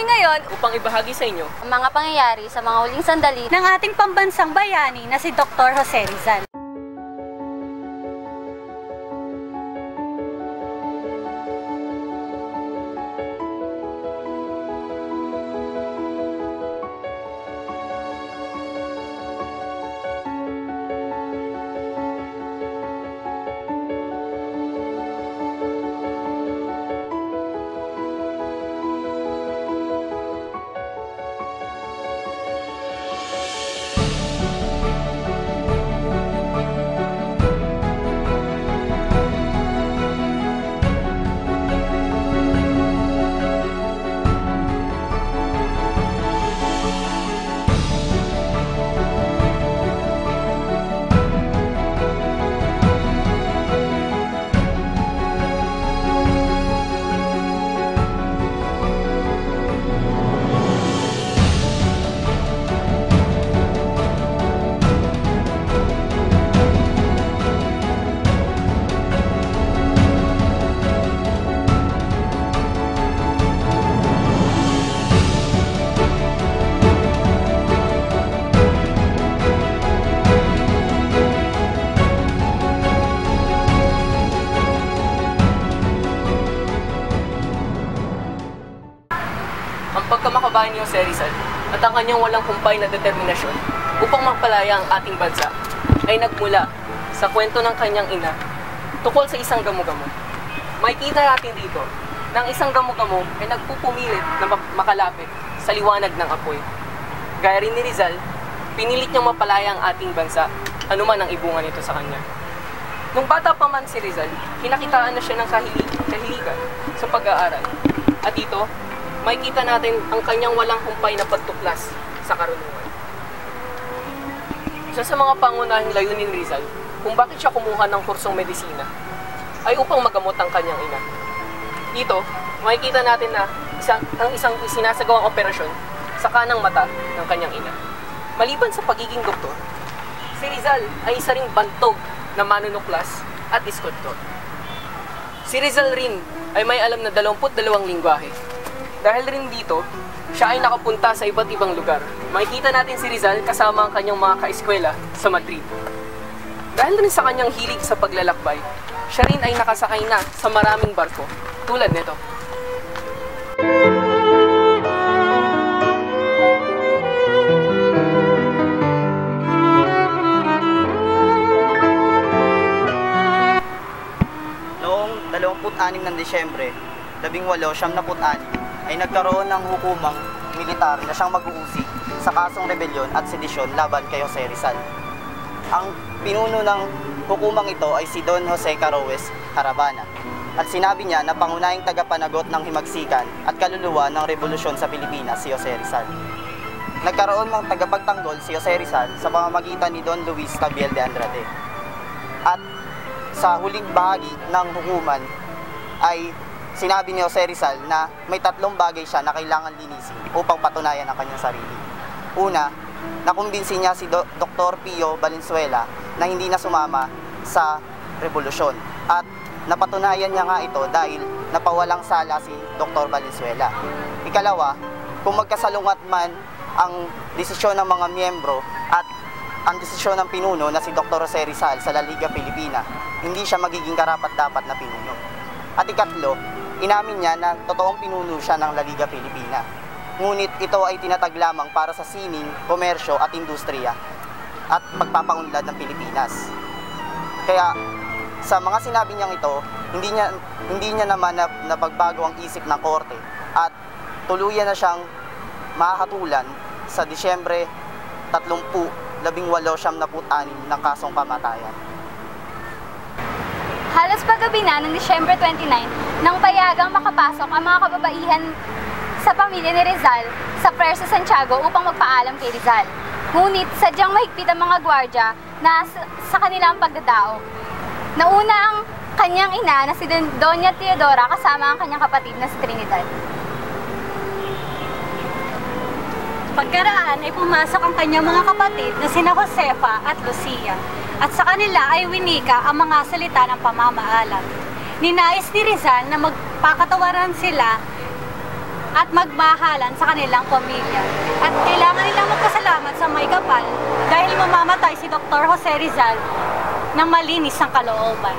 Kami ngayon upang ibahagi sa inyo ang mga pangyayari sa mga huling sandali ng ating pambansang bayani na si Dr. Jose Rizal. Pagkamakabayan ni Jose Rizal at ang kanyang walang kumpay na determinasyon upang magpalaya ang ating bansa ay nagmula sa kwento ng kanyang ina tungkol sa isang gamo-gamo. Makikita natin dito na ang isang gamo-gamo ay nagpupumilit na ma- makalapit sa liwanag ng apoy. Gaya rin ni Rizal, pinilit niyang mapalaya ang ating bansa anuman ang ibungan nito sa kanya. Nung bata pa man si Rizal, kinakitaan na siya ng kahili kahiligan sa pag-aaral. At dito, makikita natin ang kanyang walang humpay na pagtuklas sa karunungan. Isa sa mga pangunahing layunin ni Rizal kung bakit siya kumuha ng kursong medisina ay upang magamot ang kanyang ina. Dito, makikita natin na isang, ang isang sinasagawang operasyon sa kanang mata ng kanyang ina. Maliban sa pagiging doktor, si Rizal ay isa ring bantog na manunuklas at iskultor. Si Rizal rin ay may alam na 22 lingwahe. Dahil rin dito, siya ay nakapunta sa iba't ibang lugar. Makikita natin si Rizal kasama ang kanyang mga kaeskwela sa Madrid. Dahil rin sa kanyang hilig sa paglalakbay, siya rin ay nakasakay na sa maraming barko, tulad nito. Noong 26 ng Disyembre, 1876, ay nagkaroon ng hukumang militar na siyang mag-uusig sa kasong rebelyon at sedisyon laban kay Jose Rizal. Ang pinuno ng hukumang ito ay si Don Jose Caroes Harabana at sinabi niya na pangunahing tagapanagot ng himagsikan at kaluluwa ng revolusyon sa Pilipinas si Jose Rizal. Nagkaroon ng tagapagtanggol si Jose Rizal sa pamamagitan ni Don Luis Tabiel de Andrade. At sa huling bahagi ng hukuman ay sinabi ni Jose Rizal na may tatlong bagay siya na kailangan linisin upang patunayan ang kanyang sarili. Una, nakumbinsi niya si Dr. Pio Valenzuela na hindi na sumama sa revolusyon. At napatunayan niya nga ito dahil napawalang sala si Dr. Valenzuela. Ikalawa, kung magkasalungat man ang desisyon ng mga miyembro at ang desisyon ng pinuno na si Dr. Jose Rizal sa La Liga Pilipina, hindi siya magiging karapat-dapat na pinuno. At ikatlo, inamin niya na totoong pinuno siya ng La Liga Pilipina. Ngunit ito ay tinatag lamang para sa sining, komersyo at industriya at pagpapaunlad ng Pilipinas. Kaya sa mga sinabi niyang ito, hindi niya hindi niya naman na, napagbago ang isip ng korte at tuluyan na siyang makakatulan sa Disyembre 30, 1876 ng kasong kamatayan. Halos paggabi na ng Disyembre 29 nang payagang makapasok ang mga kababaihan sa pamilya ni Rizal sa Presa Santiago upang magpaalam kay Rizal. Ngunit sadyang mahigpit ang mga gwardya na sa, sa kanilang pagdadao. Nauna ang kanyang ina na si Doña Teodora kasama ang kanyang kapatid na si Trinidad. Pagkaraan ay pumasok ang kanyang mga kapatid na sina Josefa at Lucia at sa kanila ay winika ang mga salita ng pamamaalam. Ninais ni Rizal na magpakatawaran sila at magmahalan sa kanilang pamilya. At kailangan nilang magpasalamat sa may kapal dahil mamamatay si Dr. Jose Rizal ng malinis ng kalooban.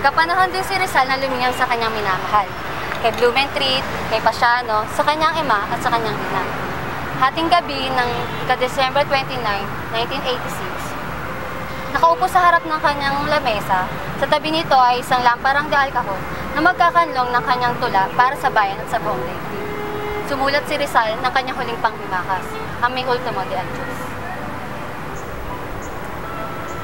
Nagkapanahon din si Rizal na lumingaw sa kanyang minamahal. Kay Blumentritt, kay Pasiano, sa kanyang ima at sa kanyang ina. Hating gabi ng ika-December 29, 1986, nakaupo sa harap ng kanyang lamesa. Sa tabi nito ay isang lamparang de alcohol na magkakanlong ng kanyang tula para sa bayan at sa buong daigdig. Sumulat si Rizal ng kanyang huling panghimakas, ang may ultimo de Anjos.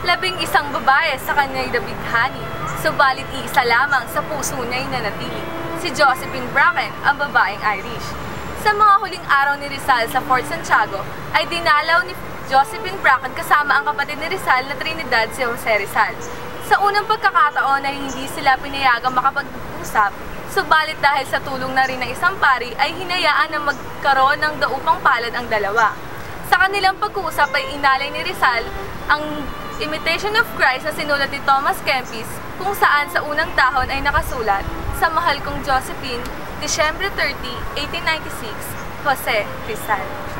labing isang babae sa kanya'y dabighani, subalit iisa lamang sa puso niya'y nanatili, si Josephine Bracken, ang babaeng Irish. Sa mga huling araw ni Rizal sa Fort Santiago, ay dinalaw ni Josephine Bracken kasama ang kapatid ni Rizal na Trinidad si Jose Rizal. Sa unang pagkakataon ay hindi sila pinayagang makapag-usap, subalit dahil sa tulong na rin ng isang pari ay hinayaan na magkaroon ng daupang palad ang dalawa. Sa kanilang pag-uusap ay inalay ni Rizal ang Imitation of Christ na sinulat ni Thomas Kempis kung saan sa unang tahon ay nakasulat sa mahal kong Josephine, Disyembre 30, 1896, Jose Rizal.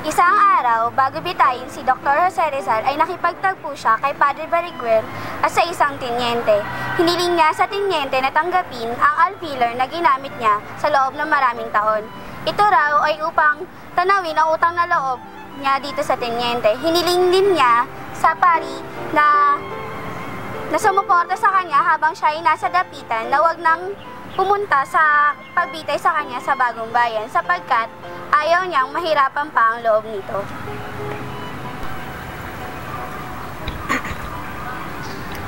Isang araw, bago bitayin si Dr. Jose Rizal ay nakipagtagpo siya kay Padre Bariguer at sa isang tinyente. Hiniling niya sa tinyente na tanggapin ang alfiler na ginamit niya sa loob ng maraming taon. Ito raw ay upang tanawin ang utang na loob niya dito sa tinyente. Hiniling din niya sa pari na na sumuporta sa kanya habang siya ay nasa dapitan na wag nang pumunta sa pagbitay sa kanya sa bagong bayan sapagkat ayaw niyang mahirapan pa ang loob nito.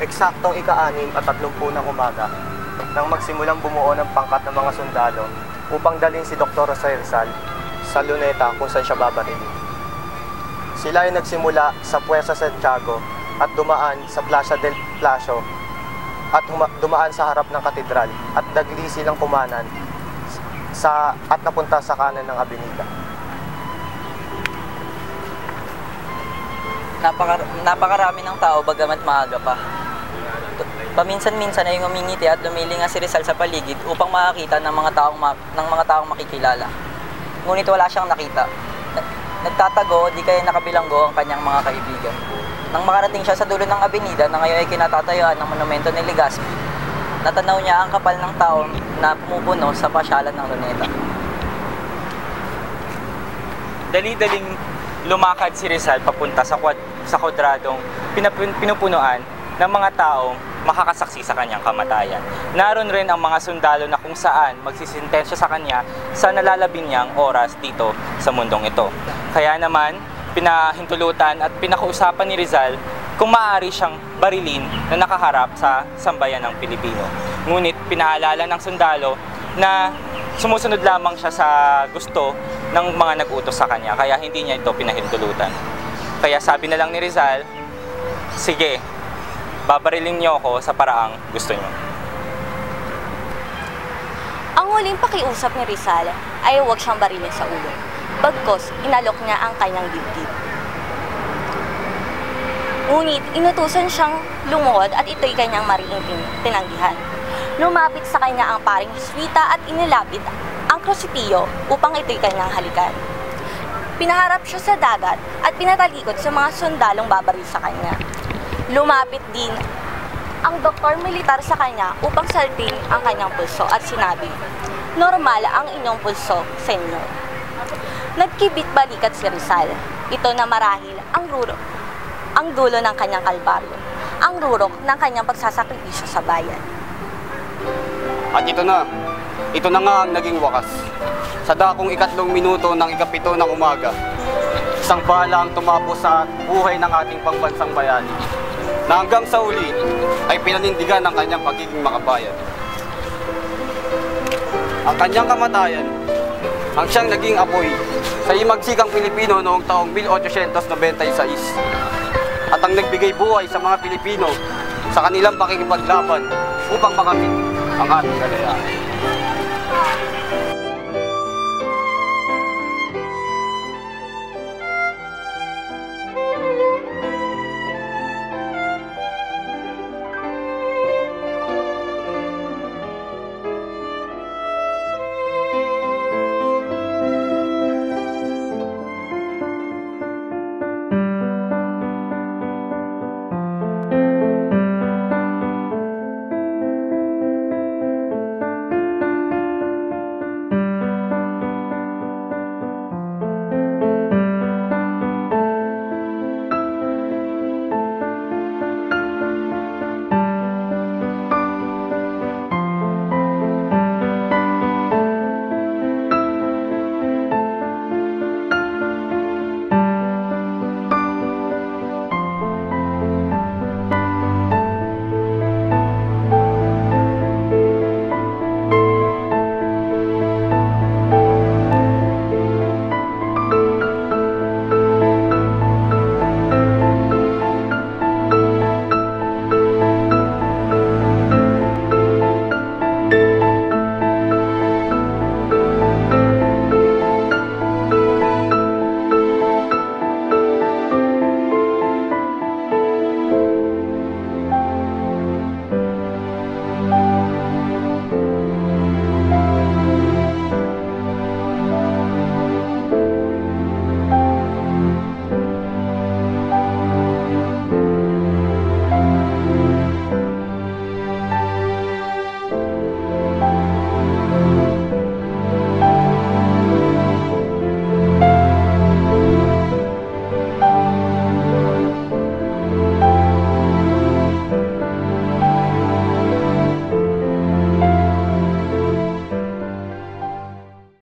eksaktong ika-anim at tatlumpu ng umaga nang magsimulang bumuo ng pangkat ng mga sundalo upang dalhin si Dr. Jose Rizal sa Luneta kung saan siya babarilin. Sila ay nagsimula sa Puerta Santiago at dumaan sa Plaza del Palacio at dumaan sa harap ng katedral at dagli silang kumanan sa at napunta sa kanan ng abenida. napaka, napakarami ng tao bagamat maaga pa. Paminsan-minsan ay ngumingiti at lumilinga si Rizal sa paligid upang makakita ng mga taong ma- ng mga taong makikilala. Ngunit wala siyang nakita. Na- Nagtatago di kaya nakabilanggo ang kanyang mga kaibigan. Nang makarating siya sa dulo ng abenida na ngayon ay kinatatayuan ng monumento ni Legazpi, natanaw niya ang kapal ng tao na pumupuno sa pasyalan ng Luneta. dali-daling lumakad si Rizal papunta sa kwad, sa kwadradong pinapun- pinupunuan ng mga taong makakasaksi sa kanyang kamatayan. Naroon rin ang mga sundalo na kung saan magsisintensya sa kanya sa nalalabing niyang oras dito sa mundong ito. Kaya naman, pinahintulutan at pinakausapan ni Rizal kung maaari siyang barilin na nakaharap sa sambayan ng Pilipino. Ngunit pinaalala ng sundalo na sumusunod lamang siya sa gusto ng mga nag-utos sa kanya, kaya hindi niya ito pinahintulutan. Kaya sabi na lang ni Rizal, sige, babarilin niyo ako sa paraang gusto niyo. Ang huling pakiusap ni Rizal ay huwag siyang barilin sa ulo. Bagkos, inalok niya ang kanyang dibdib. Ngunit inutusan siyang lumuhod at ito'y kanyang mariing tin- tinanggihan. Lumapit sa kanya ang paring Jesuita at inilapit ang krusipilyo upang ito'y kanyang halikan. Pinaharap siya sa dagat at pinatalikod sa mga sundalong babaril sa kanya. Lumapit din ang doktor militar sa kanya upang salting ang kanyang pulso at sinabi, Normal ang inyong pulso, senyor. Nagkibit balikat si Rizal. Ito na marahil ang ruro, ang dulo ng kanyang kalbaryo, ang rurok ng kanyang pagsasakripisyo sa bayan. At ito na, ito na nga ang naging wakas. Sa dakong ikatlong minuto ng ikapito ng umaga, isang bala ang tumapos sa buhay ng ating pangbansang bayani na hanggang sa uli ay pinanindigan ng kanyang pagiging makabayan. Ang kanyang kamatayan ang siyang naging apoy sa imagsikang Pilipino noong taong 1896 at ang nagbigay buhay sa mga Pilipino sa kanilang pakikipaglaban upang makamit ang ating kalayaan.